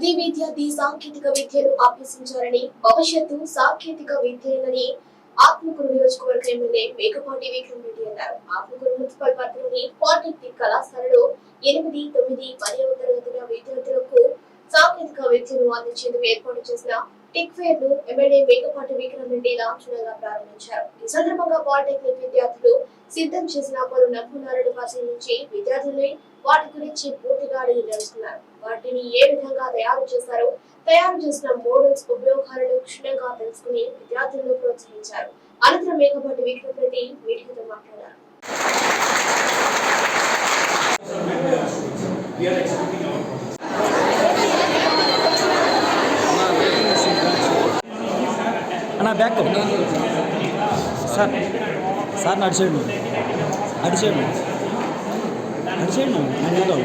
ప్రతి విద్యార్థి సాంకేతిక విద్యను అభ్యసించాలని భవిష్యత్తు సాంకేతిక విద్యలని ఆత్మకూరు నియోజకవర్గ ఎమ్మెల్యే మేకపాటి విక్రమ్ రెడ్డి అన్నారు. ఆత్మకూరు మున్సిపల్ పరిధిలోని పాలిటెక్నిక్ కళాశాలలో ఎనిమిది తొమ్మిది పదవ తరగతుల విద్యార్థులకు సాంకేతిక విద్యను అందించేందుకు ఏర్పాటు చేసిన టెక్ ఫేర్ను ఎమ్మెల్యే మేకపాటి విక్రమ్ రెడ్డి లాంఛనంగా ప్రారంభించారు. ఈ సందర్భంగా పాలిటెక్నిక్ విద్యార్థులు సిద్ధం చేసిన పలు నమూనాలను పరిశీలించి విద్యార్థుల్ని వాటి గురించి పూర్తిగా అడిగి తెలుసుకున్నారు. వాటిని ఏ విధంగా తయారు చేశారో తయారు చేసిన మోడల్స్ ఉపయోగాలను క్షుణ్ణంగా తెలుసుకుని విద్యార్థులను ప్రోత్సహించారు. అనంతరం మేకపాటి విక్రమ్ రెడ్డి మీడియాతో మాట్లాడారు. అన్నా బ్యాక్ సార్ సార్ నడిచేయండి నడిచేయండి నడిచేయండి నేను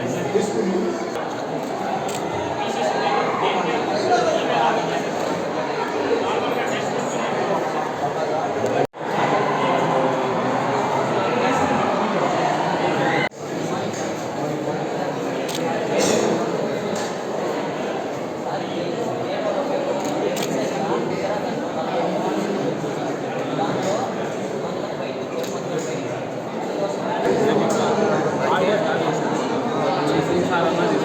para